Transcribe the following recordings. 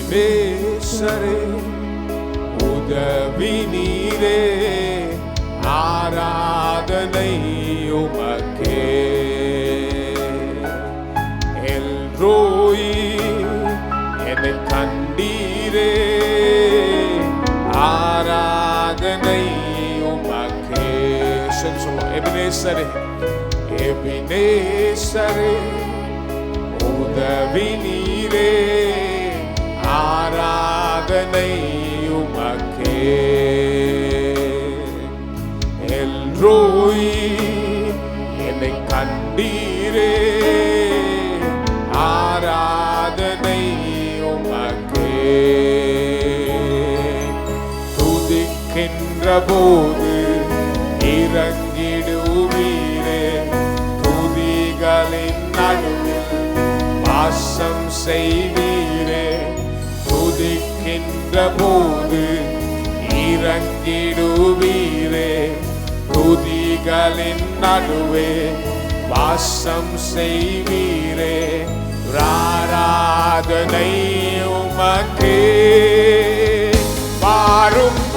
எபினேசரே உதவி நீரே ஆராதனை உமக்கே எல்ரோயி என்னை கண்டீரே ஆராதனை உமக்கே சரி சொல்லுவோம் எபினேசரே எபினேசரே உதவி நீரே ஆராதனை உமக்கே. எல்ரோய் என்னை கண்டீரே. ஆராதனை உமக்கே. துதிக்கின்ற போது செய்வீரே. துதிக்கின்ற போது இறங்கிடுவீரே. துதிகளின் நடுவே வாசம் செய்வீரே. ராராதனை உமக்கே. பாரும்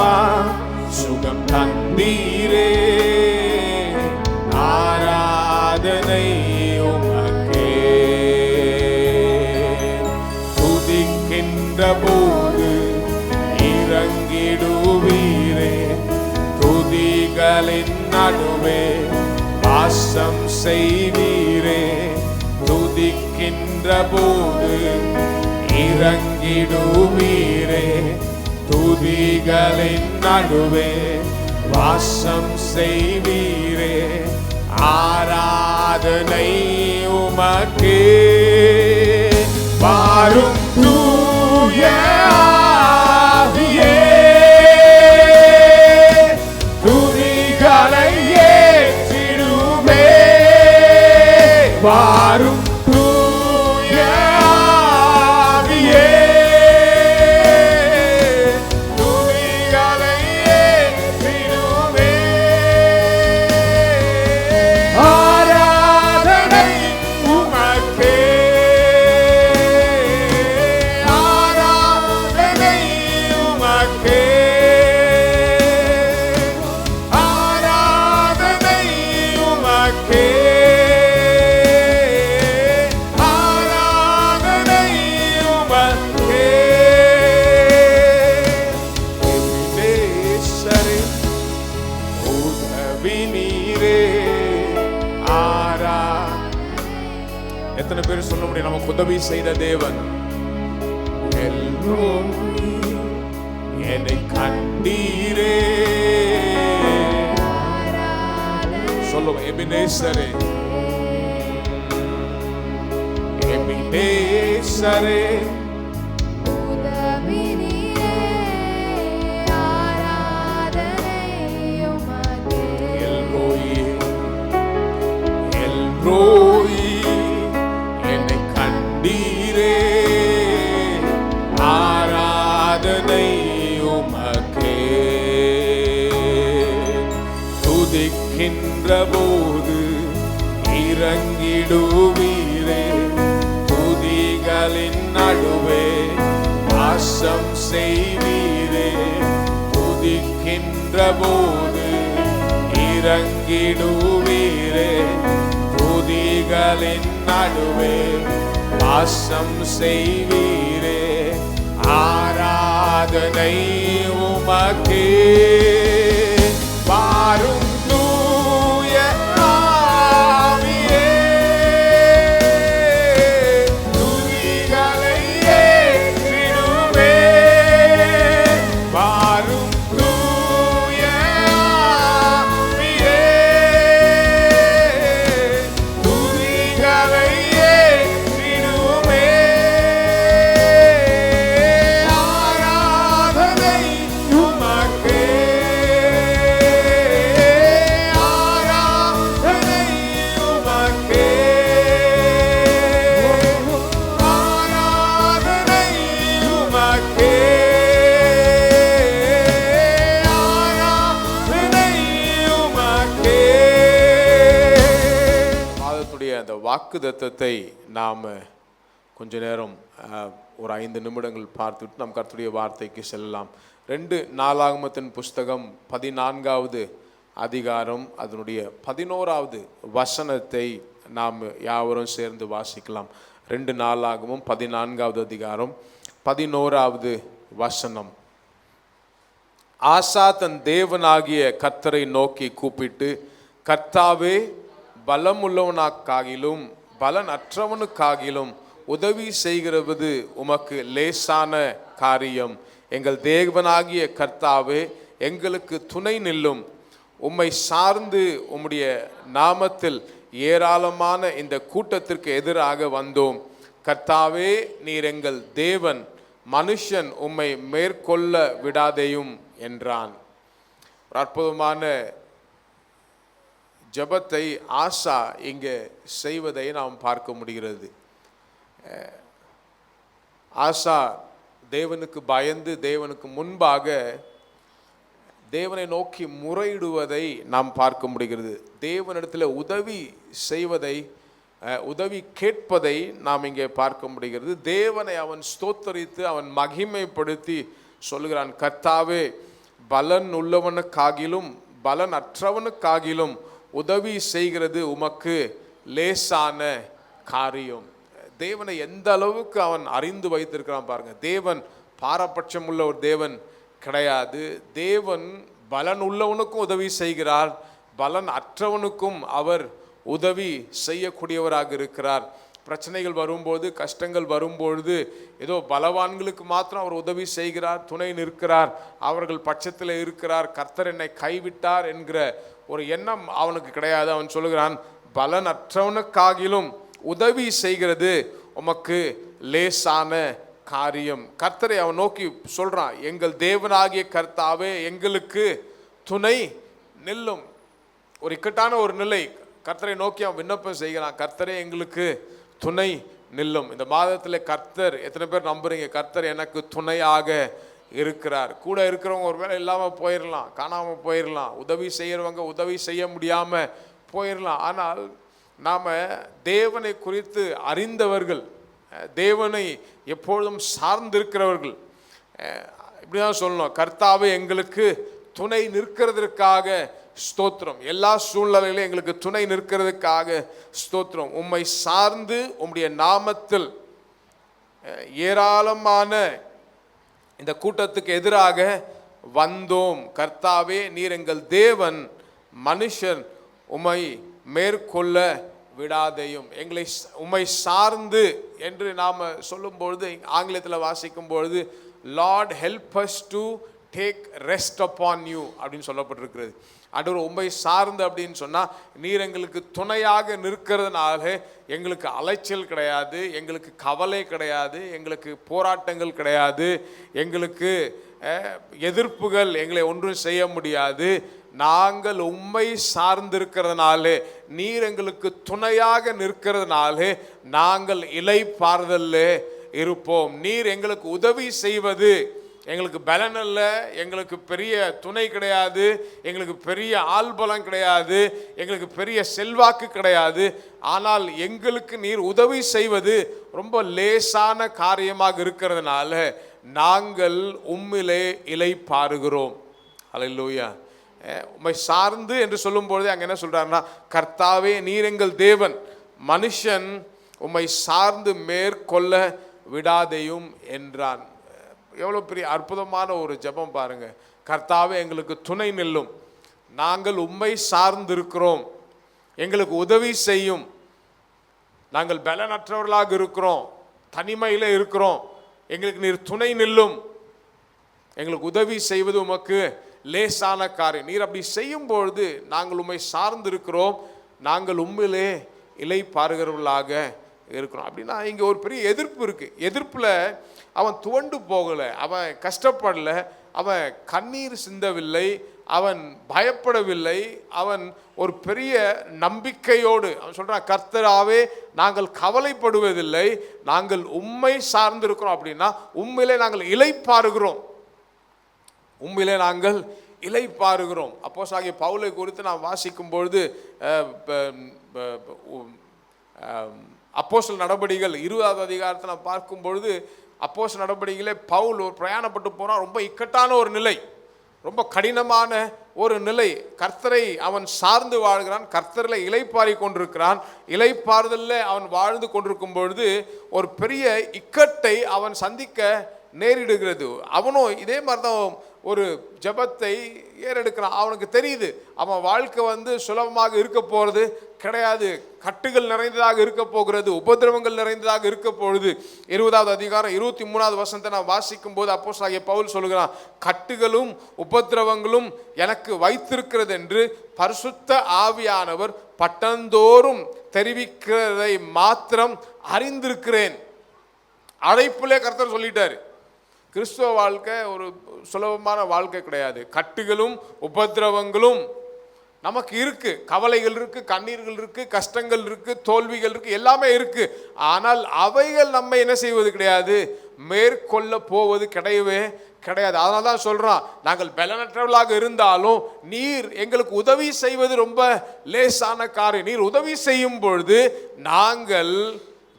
வராஃபா சுகம் தந்தீரே. ஆராதனை உமக்கே. துதிக்கின்ற போது இறங்கிடுவீரே. துதிகளின் நடுவே வாசம் செய்வீரே. துதிக்கின்ற போது இறங்கிடுவீரே. துதிகளின் நடுவே வாசம் செய்வீரே. ஆராதனை உமக்கே. வாரும் தூய செய்த தேவன் எல்லோரும் என்னை கண்டீரே சொல்லுவோம் எபினேசரே எபினேசரே நடுவே வாசம் செய்வீரே. ஆராதனை உமக்கே. வாரும் வாக்குதத்தத்தை நாம் கொஞ்ச நேரம் அஹ், ஒரு ஐந்து நிமிடங்கள் பார்த்துவிட்டு நாம் கர்த்துடைய வார்த்தைக்கு செல்லலாம். ரெண்டு நாளாகமத்தின் புஸ்தகம் பதினான்காவது அதிகாரம் அதனுடைய பதினோராவது வசனத்தை நாம் யாவரும் சேர்ந்து வாசிக்கலாம். ரெண்டு நாளாகவும் பதினான்காவது அதிகாரம் பதினோராவது வசனம். ஆசா தன் தேவனாகிய கர்த்தரை நோக்கி கூப்பிட்டு கர்த்தாவே பலமுள்ளவனாக்காகிலும் பலன் அற்றவனுக்காகிலும் உதவி செய்கிறது உமக்கு லேசான காரியம். எங்கள் தேவனாகிய கர்த்தாவே எங்களுக்கு துணை நில்லும். உம்மை சார்ந்து உம்முடைய நாமத்தில் ஏராளமான இந்த கூட்டத்திற்கு எதிராக வந்தோம். கர்த்தாவே நீர் எங்கள் தேவன் மனுஷன் உம்மை மேற்கொள்ள விடாதேயும் என்றான். ஒரு அற்புதமான ஜெபத்தை ஆசா இங்கே செய்வதை நாம் பார்க்க முடிகிறது. ஆசா தேவனுக்கு பயந்து தேவனுக்கு முன்பாக தேவனை நோக்கி முறையிடுவதை நாம் பார்க்க முடிகிறது. தேவனிடத்தில் உதவி செய்வதை உதவி கேட்பதை நாம் இங்கே பார்க்க முடிகிறது. தேவனை அவன் ஸ்தோத்தரித்து அவன் மகிமைப்படுத்தி சொல்லுகிறான் கர்த்தாவே பலன் உள்ளவனுக்காகிலும் பலன் அற்றவனுக்காகிலும் உதவி செய்கிறது உமக்கு லேசான காரியம். தேவனை எந்த அளவுக்கு அவன் அறிந்து வைத்திருக்கிறான் பாருங்கள் தேவன் பாரபட்சம் உள்ள ஒரு தேவன் கிடையாது. தேவன் பலன் உள்ளவனுக்கும் உதவி செய்கிறார். பலன் அற்றவனுக்கும் அவர் உதவி செய்யக்கூடியவராக இருக்கிறார். பிரச்சனைகள் வரும்போது கஷ்டங்கள் வரும்பொழுது ஏதோ பலவான்களுக்கு மாத்திரம் அவர் உதவி செய்கிறார் துணை நிற்கிறார் அவர்கள் பட்சத்தில் இருக்கிறார் கர்த்தர் என்னை கைவிட்டார் என்கிற ஒரு எண்ணம் அவனுக்கு கிடையாது. அவன் சொல்லுகிறான் பலனற்றவனுக்காகிலும் உதவி செய்கிறது உமக்கு லேசான காரியம். கர்த்தரை அவன் நோக்கி சொல்கிறான் எங்கள் தேவனாகிய கர்த்தாவே எங்களுக்கு துணை நில்லும். ஒரு இக்கட்டான ஒரு நிலை. கர்த்தரை நோக்கி அவன் விண்ணப்பம் செய்கிறான் கர்த்தரே எங்களுக்கு துணை நில்லும். இந்த மாதத்தில் கர்த்தர் எத்தனை பேர் நம்புறீங்க? கர்த்தர் எனக்கு துணையாக இருக்கிறார். கூட இருக்கிறவங்க ஒரு வேலை இல்லாமல் போயிடலாம் காணாமல் போயிடலாம் உதவி செய்கிறவங்க உதவி செய்ய முடியாமல் போயிடலாம் ஆனால் நாம் தேவனை குறித்து அறிந்தவர்கள் தேவனை எப்பொழுதும் சார்ந்திருக்கிறவர்கள் இப்படி இப்படிதான் சொல்லணும். கர்த்தாவே எங்களுக்கு துணை நிற்கிறதற்காக ஸ்தோத்திரம். எல்லா சூழ்நிலையிலும் எங்களுக்கு துணை நிற்கிறதுக்காக ஸ்தோத்திரம். உம்மை சார்ந்து உம்முடைய நாமத்தில் ஏராளமான இந்த கூட்டத்துக்கு எதிராக வந்தோம். கர்த்தாவே நீர் எங்கள் தேவன் மனுஷன் உம்மை மேற்கொள்ள விடாதையும். எங்களை உமை உம்மை சார்ந்து என்று நாம் சொல்லும்பொழுது ஆங்கிலத்தில் வாசிக்கும் பொழுது lord help us to take rest upon you அப்படின்னு சொல்லப்பட்டிருக்கிறது. ஆண்டவர் உண்மை சார்ந்து அப்படின்னு சொன்னால் நீர் எங்களுக்கு துணையாக நிற்கிறதுனால எங்களுக்கு அலைச்சல் கிடையாது எங்களுக்கு கவலை கிடையாது எங்களுக்கு போராட்டங்கள் கிடையாது எங்களுக்கு எதிர்ப்புகள் எங்களை ஒன்றும் செய்ய முடியாது. நாங்கள் உண்மை சார்ந்திருக்கிறதுனாலே நீர் எங்களுக்கு துணையாக நிற்கிறதுனாலே நாங்கள் இலை இருப்போம். நீர் எங்களுக்கு உதவி செய்வது எங்களுக்கு பலன் இல்லை எங்களுக்கு பெரிய துணை கிடையாது எங்களுக்கு பெரிய ஆள்பலம் கிடையாது எங்களுக்கு பெரிய செல்வாக்கு கிடையாது. ஆனால் எங்களுக்கு நீர் உதவி செய்வது ரொம்ப லேசான காரியமாக இருக்கிறதுனால நாங்கள் உம்மிலே இலை பாருகிறோம். அலையிலூயா உம்மை சார்ந்து என்று சொல்லும்பொழுது அங்கே என்ன சொல்கிறாருன்னா கர்த்தாவே நீர் எங்கள் தேவன். மனுஷன் உம்மை சார்ந்து மேற்கொள்ள விடாதையும் என்றான். எவ்வளோ பெரிய அற்புதமான ஒரு ஜெபம் பாருங்கள் கர்த்தாவே எங்களுக்கு துணை நில்லும். நாங்கள் உண்மை சார்ந்திருக்கிறோம். எங்களுக்கு உதவி செய்யும். நாங்கள் பலனற்றவர்களாக இருக்கிறோம். தனிமையில் இருக்கிறோம். எங்களுக்கு நீர் துணை நில்லும். எங்களுக்கு உதவி செய்வது உமக்கு லேசான காரியம். நீர் அப்படி செய்யும் பொழுது நாங்கள் உண்மை சார்ந்திருக்கிறோம். நாங்கள் உண்மையிலே இலை பாருகிறவர்களாக இருக்கிறோம். அப்படின்னா இங்கே ஒரு பெரிய எதிர்ப்பு இருக்குது எதிர்ப்பில் அவன் துவண்டு போகலை அவன் கஷ்டப்படலை அவன் கண்ணீர் சிந்தவில்லை அவன் பயப்படவில்லை அவன் ஒரு பெரிய நம்பிக்கையோடு அவன் சொல்கிறான் கர்த்தராகவே நாங்கள் கவலைப்படுவதில்லை நாங்கள் உண்மை சார்ந்திருக்கிறோம். அப்படின்னா உண்மையிலே நாங்கள் இலை பாருகிறோம் உண்மையிலே நாங்கள் இலை பாருகிறோம் அப்போ ஆகிய பவுலை குறித்து நாம் வாசிக்கும் பொழுது அப்போசல் நடபடிகள் இருபதாவது அதிகாரத்தை நான் பார்க்கும் பொழுது அப்போஸ்தல நடபடிகளே பவுல் ஒரு பிரயாணப்பட்டு போனால் ரொம்ப இக்கட்டான ஒரு நிலை. ரொம்ப கடினமான ஒரு நிலை. கர்த்தரை அவன் சார்ந்து வாழ்கிறான். கர்த்தரில் இலைப்பாரி கொண்டிருக்கிறான். இலைப்பாறுதலில் அவன் வாழ்ந்து கொண்டிருக்கும் பொழுது ஒரு பெரிய இக்கட்டை அவன் சந்திக்க நேரிடுகிறது. அவனும் இதே மாதிரி தான் ஒரு ஜெபத்தை ஏறெடுக்கிறான். அவனுக்கு தெரியுது அவன் வாழ்க்கை வந்து சுலபமாக இருக்க போகிறது கிடையாது. கட்டுகள் நிறைந்ததாக இருக்க போகிறது உபதிரவங்கள் நிறைந்ததாக இருக்க பொழுது இருபதாவது அதிகாரம் இருபத்தி மூணாவது வசனத்தை நான் வாசிக்கும் போது அப்போ ஆகிய பவுல் சொல்கிறான் கட்டுகளும் உபதிரவங்களும் எனக்கு வைத்திருக்கிறது என்று பரிசுத்த ஆவியானவர் பட்டந்தோறும் தெரிவிக்கிறதை மாத்திரம் அறிந்திருக்கிறேன். அழைப்புலே கர்த்தர் சொல்லிட்டாரு. கிறிஸ்துவ வாழ்க்கை ஒரு சுலபமான வாழ்க்கை கிடையாது. கட்டுகளும் உபதிரவங்களும் நமக்கு இருக்குது கவலைகள் இருக்குது கண்ணீர்கள் இருக்குது கஷ்டங்கள் இருக்குது தோல்விகள் இருக்குது எல்லாமே இருக்குது ஆனால் அவைகள் நம்ம என்ன செய்வது கிடையாது? மேற்கொள்ள போவது கிடையவே கிடையாது. அதனால தான் சொல்கிறான் நாங்கள் பலனற்றவர்களாக இருந்தாலும் நீர் எங்களுக்கு உதவி செய்வது ரொம்ப லேசான காரியம். நீர் உதவி செய்யும் பொழுது நாங்கள்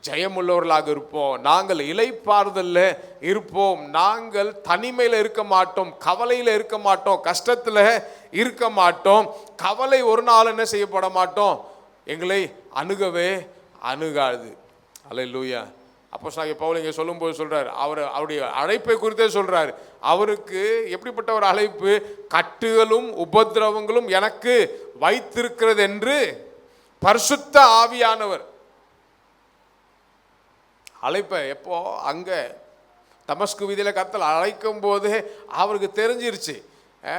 ஜெயமுள்ளவர்களாக இருப்போம். நாங்கள் இலைப்பாறுதலில் இருப்போம். நாங்கள் தனிமையில் இருக்க மாட்டோம். கவலையில் இருக்க மாட்டோம். கஷ்டத்தில் இருக்க மாட்டோம். கவலை ஒரு நாள் என்ன செய்யப்பட மாட்டோம்? எங்களை அணுகவே அணுகாது. அலை லூயா அப்போ சாகி பவுல் இங்கே சொல்லும்போது சொல்கிறார் அவர் அவருடைய அழைப்பை குறித்தே சொல்கிறார் அவருக்கு எப்படிப்பட்ட ஒரு அழைப்பு? கட்டுகளும் உபதிரவங்களும் எனக்கு வைத்திருக்கிறது என்று பரிசுத்த ஆவியானவர் அழைப்பை எப்போ? அங்கே. தமஸ்கு வீதியில் கத்தல் அழைக்கும் போது அவருக்கு தெரிஞ்சிருச்சு.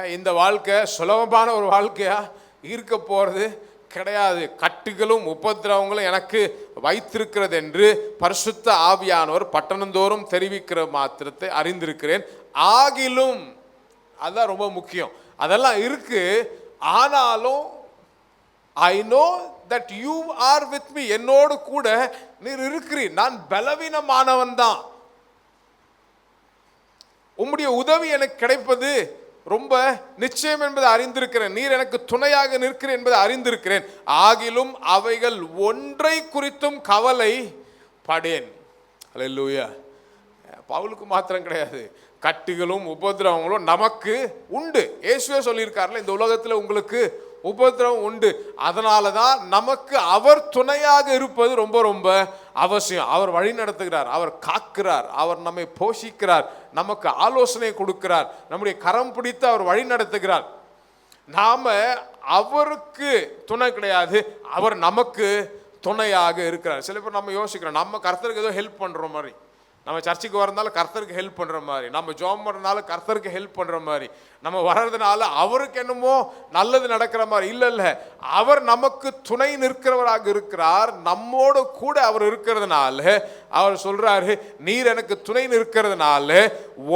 இந்த வாழ்க்கை சுலபமான ஒரு வாழ்க்கையாக இருக்க போகிறது கிடையாது. கட்டுகளும் உபதிரவங்களும் எனக்கு வைத்திருக்கிறது என்று பரிசுத்த ஆவியானவர் பட்டணந்தோறும் தெரிவிக்கிற மாத்திரத்தை அறிந்திருக்கிறேன். ஆகிலும் அதுதான் ரொம்ப முக்கியம். அதெல்லாம் இருக்குது ஆனாலும் I know that you are with me என்னோடு கூட நீர் இருக்கிறீர். நான் பலவீனமானவன் தான் உம்முடைய உதவி எனக்கு கிடைப்பது ரொம்ப நிச்சயம் என்பதை அறிந்திருக்கிறேன். நீர் எனக்கு துணையாக நிற்கிறேன் என்பதை அறிந்திருக்கிறேன். ஆகிலும் அவைகள் ஒன்றை குறித்தும் கவலை படேன். லூயா பவுலுக்கு மாத்திரம் கிடையாது. கட்டுகளும் உபதிரவங்களும் நமக்கு உண்டு. இயேசுவே சொல்லியிருக்காருல இந்த உலகத்தில் உங்களுக்கு உபதிரவம் உண்டு. அதனால தான் நமக்கு அவர் துணையாக இருப்பது ரொம்ப ரொம்ப அவசியம். அவர் வழி நடத்துகிறார் அவர் காக்கிறார் அவர் நம்மை போஷிக்கிறார் நமக்கு ஆலோசனை கொடுக்கிறார் நம்முடைய கரம் பிடித்து அவர் வழி நடத்துகிறார். நாம் அவருக்கு துணை கிடையாது அவர் நமக்கு துணையாக இருக்கிறார். சில பேர் நம்ம யோசிக்கிறோம் நம்ம கருத்தருக்கு ஏதோ ஹெல்ப் பண்ணுற மாதிரி. நம்ம சர்ச்சுக்கு வரதுனால கர்த்தருக்கு ஹெல்ப் பண்ணுற மாதிரி. நம்ம ஜோம் பண்ணுறதுனால கர்த்தருக்கு ஹெல்ப் பண்ணுற மாதிரி. நம்ம வர்றதுனால அவருக்கு என்னமோ நல்லது நடக்கிற மாதிரி. இல்லை இல்லை. அவர் நமக்கு துணை நிற்கிறவராக இருக்கிறார். நம்மோடு கூட அவர் இருக்கிறதுனால அவர் சொல்றாரு நீர் எனக்கு துணை நிற்கிறதுனால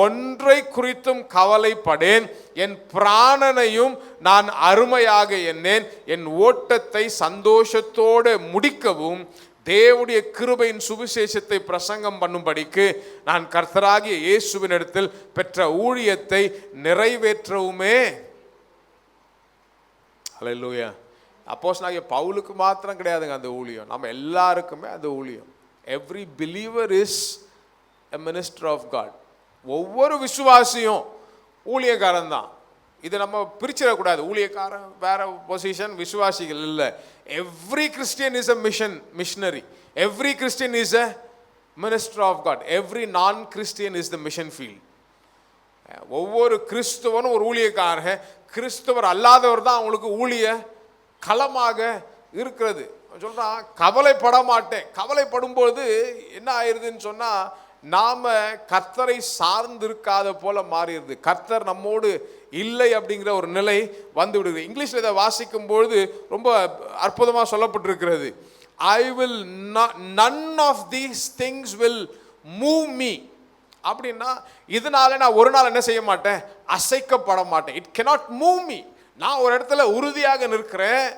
ஒன்றை குறித்தும் கவலைப்படேன். என் பிராணனையும் நான் அருமையாக எண்ணேன். என் ஓட்டத்தை சந்தோஷத்தோடு முடிக்கவும் தேவனுடைய கிருபையின் சுவிசேஷத்தை பிரசங்கம் பண்ணும்படிக்கு நான் கர்த்தராகிய இயேசுவின் இடத்தில் பெற்ற ஊழியத்தை நிறைவேற்றவுமே அலையிலூயா அப்போஸ் நாங்கள் பவுலுக்கு மாத்திரம் கிடையாதுங்க அந்த ஊழியம். நம்ம எல்லாருக்குமே அந்த ஊழியம். Every believer is a minister of God ஒவ்வொரு விசுவாசியும் ஊழியக்காரன் தான். இதை நம்ம பிரிச்சிடக்கூடாது. ஊழியக்காரன் வேற பொசிஷன் விசுவாசிகள் இல்லை. Every Christian is a mission missionary every Christian is a minister of God every நான் Christian is the mission field ஒவ்வொரு கிறிஸ்துவனும் ஒரு ஊழியக்காரன். கிறிஸ்துவர் அல்லாதவர் தான் அவங்களுக்கு ஊழிய களமாக இருக்கிறது. சொல்கிறான் கவலைப்பட மாட்டேன். கவலைப்படும்பொழுது என்ன ஆயிடுதுன்னு சொன்னால் நாம் கர்த்தரை சார்ந்திருக்காத போல மாறிடுது. கர்த்தர் நம்மோடு இல்லை அப்படிங்கிற ஒரு நிலை வந்து விடுது. இங்கிலீஷில் இதை வாசிக்கும் பொழுது ரொம்ப அற்புதமாக சொல்லப்பட்டிருக்கிறது. I will none of these things will move me அப்படின்னா இதனால நான் ஒரு நாள் என்ன செய்ய மாட்டேன்? அசைக்கப்பட மாட்டேன். இட் கெனாட் மூவ் மீ நான் ஒரு இடத்துல உறுதியாக நிற்கிறேன்.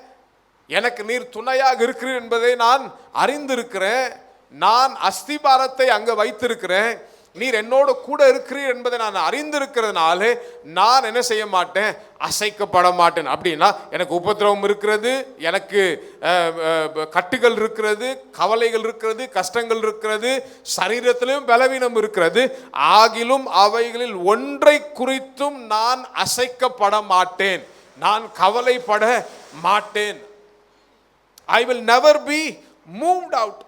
எனக்கு நீர் துணையாக இருக்கிறீர் என்பதை நான் அறிந்திருக்கிறேன். நான் அஸ்திபாரத்தை அங்கே வைத்திருக்கிறேன். நீர் என்னோட கூட இருக்கிறீர் என்பதை நான் அறிந்திருக்கிறதுனாலே நான் என்ன செய்ய மாட்டேன்? அசைக்கப்பட மாட்டேன். அப்படின்னா எனக்கு உபத்திரவம் இருக்கிறது எனக்கு கட்டுகள் இருக்கிறது கவலைகள் இருக்கிறது கஷ்டங்கள் இருக்கிறது சரீரத்திலும் பலவீனம் இருக்கிறது. ஆகிலும் அவைகளில் ஒன்றை குறித்தும் நான் அசைக்கப்பட மாட்டேன். நான் கவலைப்பட மாட்டேன். I will never be moved out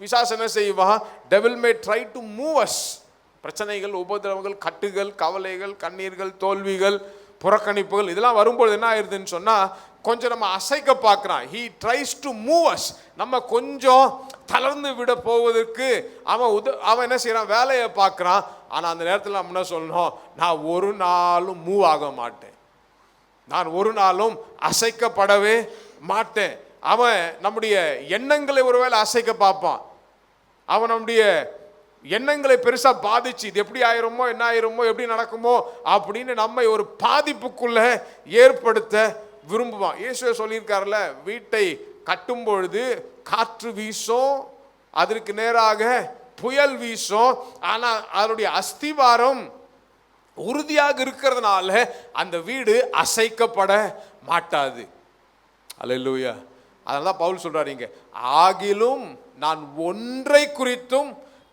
பிசாஸ் என்ன செய்வான் devil may try to move us பிரச்சனைகள் உபதிரவங்கள் கட்டுகள் கவலைகள் கண்ணீர்கள் தோல்விகள் புறக்கணிப்புகள் இதெல்லாம் வரும்பொழுது என்ன ஆயிருதுன்னு சொன்னால் கொஞ்சம் நம்ம அசைக்க பார்க்குறான். He tries to move us நம்ம கொஞ்சம் தளர்ந்து விட போவதற்கு அவன் உத அவன் என்ன செய்கிறான் வேலையை பார்க்குறான். ஆனால் அந்த நேரத்தில் நம்ம என்ன சொல்லணும்? நான் ஒரு நாளும் மூவ் ஆக மாட்டேன். நான் ஒரு நாளும் அசைக்கப்படவே மாட்டேன். அவன் நம்முடைய எண்ணங்களை ஒருவேளை அசைக்க பார்ப்பான். அவனுடைய எண்ணங்களை பெருசா பாதிச்சு இது எப்படி ஆயிருமோ என்ன ஆயிருமோ எப்படி நடக்குமோ அப்படின்னு நம்மை ஒரு பாதிப்புக்குள்ள ஏற்படுத்த விரும்புவான். இயேசுவே சொல்லியிருக்காருல வீட்டை கட்டும் பொழுது காற்று வீசும் அதற்கு நேராக புயல் வீசும் ஆனால் அதனுடைய அஸ்திவாரம் உறுதியாக இருக்கிறதுனால அந்த வீடு அசைக்கப்பட மாட்டாது. அல்லேலூயா அதனால தான் பவுல் சொல்றாரு இங்கே ஆகிலும் நான் ஒன்றை குறித்தும்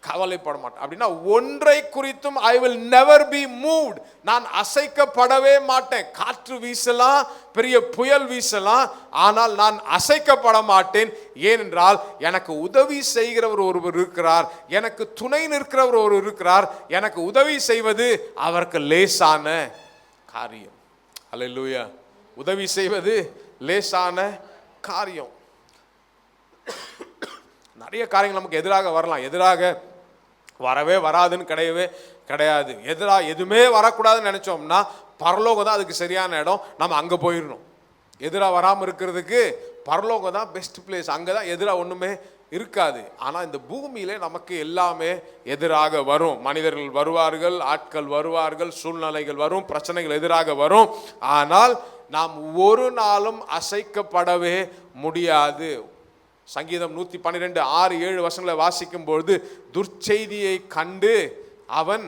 கவலைப்பட மாட்டேன். அப்படின்னா ஒன்றை குறித்தும் I will never be moved நான் அசைக்கப்படவே மாட்டேன். காற்று வீசலாம் பெரிய புயல் வீசலாம் ஆனால் நான் அசைக்கப்பட மாட்டேன். ஏனென்றால் எனக்கு உதவி செய்கிறவர் ஒருவர் இருக்கிறார். எனக்கு துணை நிற்கிறவர் ஒருவர் இருக்கிறார். எனக்கு உதவி செய்வது அவருக்கு லேசான காரியம். அல்லேலூயா உதவி செய்வது லேசான காரியம். நிறைய காரியங்கள் நமக்கு எதிராக வரலாம். எதிராக வரவே வராதுன்னு கிடையவே கிடையாது. எதிராக எதுவுமே வரக்கூடாதுன்னு நினச்சோம்னா பரலோகம் தான் அதுக்கு சரியான இடம். நம்ம அங்கே போயிடணும் எதிராக வராமல் இருக்கிறதுக்கு பரலோகம் தான் பெஸ்ட் பிளேஸ் அங்கே தான் எதிராக ஒன்றுமே இருக்காது. ஆனால் இந்த பூமியிலே நமக்கு எல்லாமே எதிராக வரும். மனிதர்கள் வருவார்கள் ஆட்கள் வருவார்கள் சூழ்நிலைகள் வரும் பிரச்சனைகள் எதிராக வரும். ஆனால் நாம் ஒரு நாளும் அசைக்கப்படவே முடியாது. சங்கீதம் நூற்றி பன்னிரெண்டு ஆறு ஏழு வருஷங்களை வாசிக்கும் பொழுது துர்ச்செய்தியை கண்டு அவன்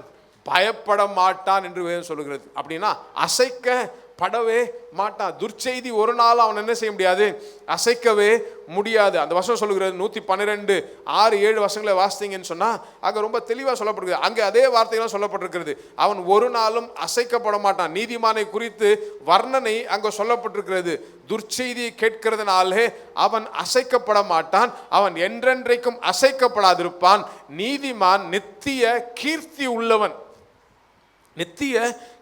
பயப்பட மாட்டான் என்று வேதம் சொல்லுகிறது. அப்படின்னா படவே மாட்டான். துர்ச்செய்தி ஒரு நாள் அவன் என்ன செய்ய முடியாது? அசைக்கவே முடியாது. அந்த வசனம் சொல்லுகிறது நூற்றி பன்னிரெண்டு ஆறு ஏழு வருஷங்களை வாசித்தீங்கன்னு சொன்னால் அங்கே ரொம்ப தெளிவாக சொல்லப்படுகிறது. அங்கே அதே வார்த்தைகள்லாம் சொல்லப்பட்டிருக்கிறது. அவன் ஒரு நாளும் அசைக்கப்பட மாட்டான். நீதிமானை குறித்து வர்ணனை அங்கே சொல்லப்பட்டிருக்கிறது. துர்ச்செய்தியை கேட்கிறதுனாலே அவன் அசைக்கப்பட மாட்டான். அவன் என்றென்றைக்கும் அசைக்கப்படாதிருப்பான். நீதிமான் நித்திய கீர்த்தி உள்ளவன். நித்திய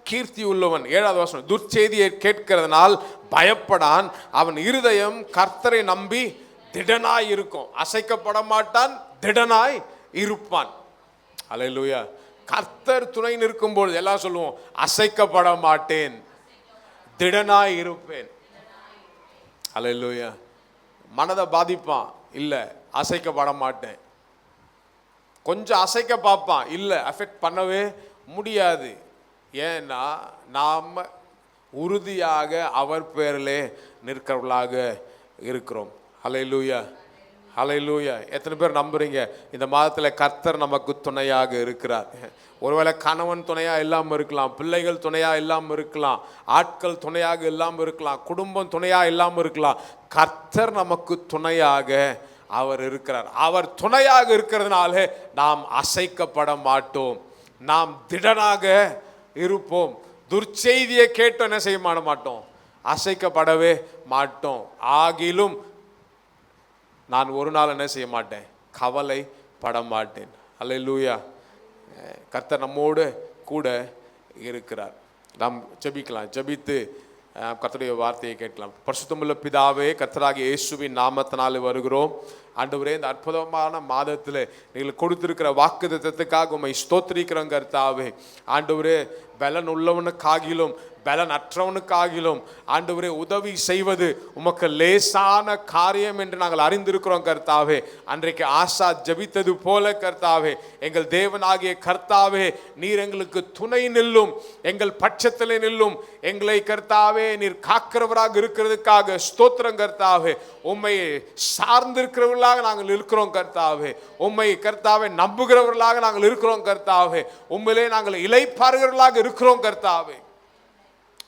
கீர்த்தி உள்ளவன் ஏழாவது வசனம் துர்ச்செய்தியை கேட்கிறதுனால் பயப்படான். அவன் இருதயம் கர்த்தரை நம்பி திடனாய் இருக்கும் அசைக்கப்பட மாட்டான் திடனாய் இருப்பான். அலையிலூயா கர்த்தர் துணை நிற்கும் பொழுது எல்லாம் சொல்லுவோம் அசைக்கப்பட மாட்டேன் திடனாய் இருப்பேன் அலையிலூயா மனதை பாதிப்பான் இல்லை அசைக்கப்பட மாட்டேன் கொஞ்சம் அசைக்க பார்ப்பான் இல்லை அஃபெக்ட் பண்ணவே முடியாது. ஏன்னா நாம் உறுதியாக அவர் பேரிலே நிற்கிறவர்களாக இருக்கிறோம். ஹalleluya லூயா எத்தனை பேர் நம்புறீங்க? இந்த மாதத்தில் கர்த்தர் நமக்கு துணையாக இருக்கிறார். ஒருவேளை கணவன் துணையாக இல்லாமல் இருக்கலாம் பிள்ளைகள் துணையாக இல்லாமல் இருக்கலாம் ஆட்கள் துணையாக இல்லாமல் இருக்கலாம் குடும்பம் துணையாக இல்லாமல் இருக்கலாம் கர்த்தர் நமக்கு துணையாக அவர் இருக்கிறார். அவர் துணையாக இருக்கிறதுனால நாம் அசைக்கப்பட மாட்டோம். நாம் திடனாக இருப்போம். துர்ச்செய்தியை கேட்டோம் என்ன செய்ய மாட மாட்டோம். அசைக்கப்படவே மாட்டோம். ஆகிலும் நான் ஒரு நாள் என்ன செய்ய மாட்டேன்? கவலை பட மாட்டேன். அல்ல லூயா கர்த்தர் நம்மோடு கூட இருக்கிறார். நாம் ஜெபிக்கலாம். ஜெபித்து கர்த்தருடைய வார்த்தையை கேட்கலாம். பரிசுத்தமுள்ள பிதாவே கர்த்தராக இயேசுவின் நாமத்தினாலே வருகிறோம். ஆண்டவரே இந்த அற்புதமான மாதத்தில் நீங்கள் கொடுத்திருக்கிற வாக்குத்தத்தத்துக்காக உம்மை ஸ்தோத்திரிக்கிறோம் கர்த்தாவே. ஆண்டவரே பலன் உள்ளவனுக்காகிலும் பலன் அற்றவனுக்காகிலும் ஆண்டவரே உதவி செய்வது உமக்கு லேசான காரியம் என்று நாங்கள் அறிந்திருக்கிறோம் கர்த்தாவே. அன்றைக்கு ஆசா ஜெபித்தது போல கர்த்தாவே. எங்கள் தேவனாகிய கர்த்தாவே நீர் எங்களுக்கு துணை நில்லும் எங்கள் பட்சத்தில் நில்லும். எங்களை கர்த்தாவே நீர் காக்கிறவராக இருக்கிறதுக்காக ஸ்தோத்திரம் கர்த்தாவே. உம்மை சார்ந்திருக்கிறவர்களாக நாங்கள் இருக்கிறோம் கர்த்தாவே. உம்மை கர்த்தாவே நம்புகிறவர்களாக நாங்கள் இருக்கிறோம் கர்த்தாவே. உண்மையிலே நாங்கள் இலைப்பாறுகிறவர்களாக இருக்கிறோம் கர்த்தாவே.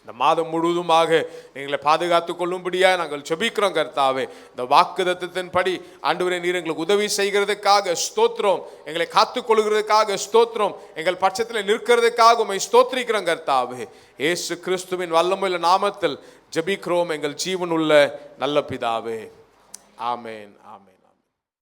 இந்த மாதம் முழுவதுமாக எங்களை பாதுகாத்துக் கொள்ளும்படியாக நாங்கள் செபிக்கிறோம் கர்த்தாவே. இந்த வாக்குதத்தின்படி ஆண்டவரே நீர் எங்களுக்கு உதவி செய்கிறதுக்காக ஸ்தோத்திரம். எங்களை காத்துக் கொள்கிறதுக்காக ஸ்தோத்திரம். எங்கள் பட்சத்தில் நிற்கிறதுக்காக உண்மை ஸ்தோத்திரிக்கிறோம் கர்த்தாவே. இயேசு கிறிஸ்துவின் வல்லமுள்ள நாமத்தில் ஜெபிக்கிறோம் எங்கள் ஜீவனுள்ள நல்ல பிதாவே. ஆமேன் ஆமேன்.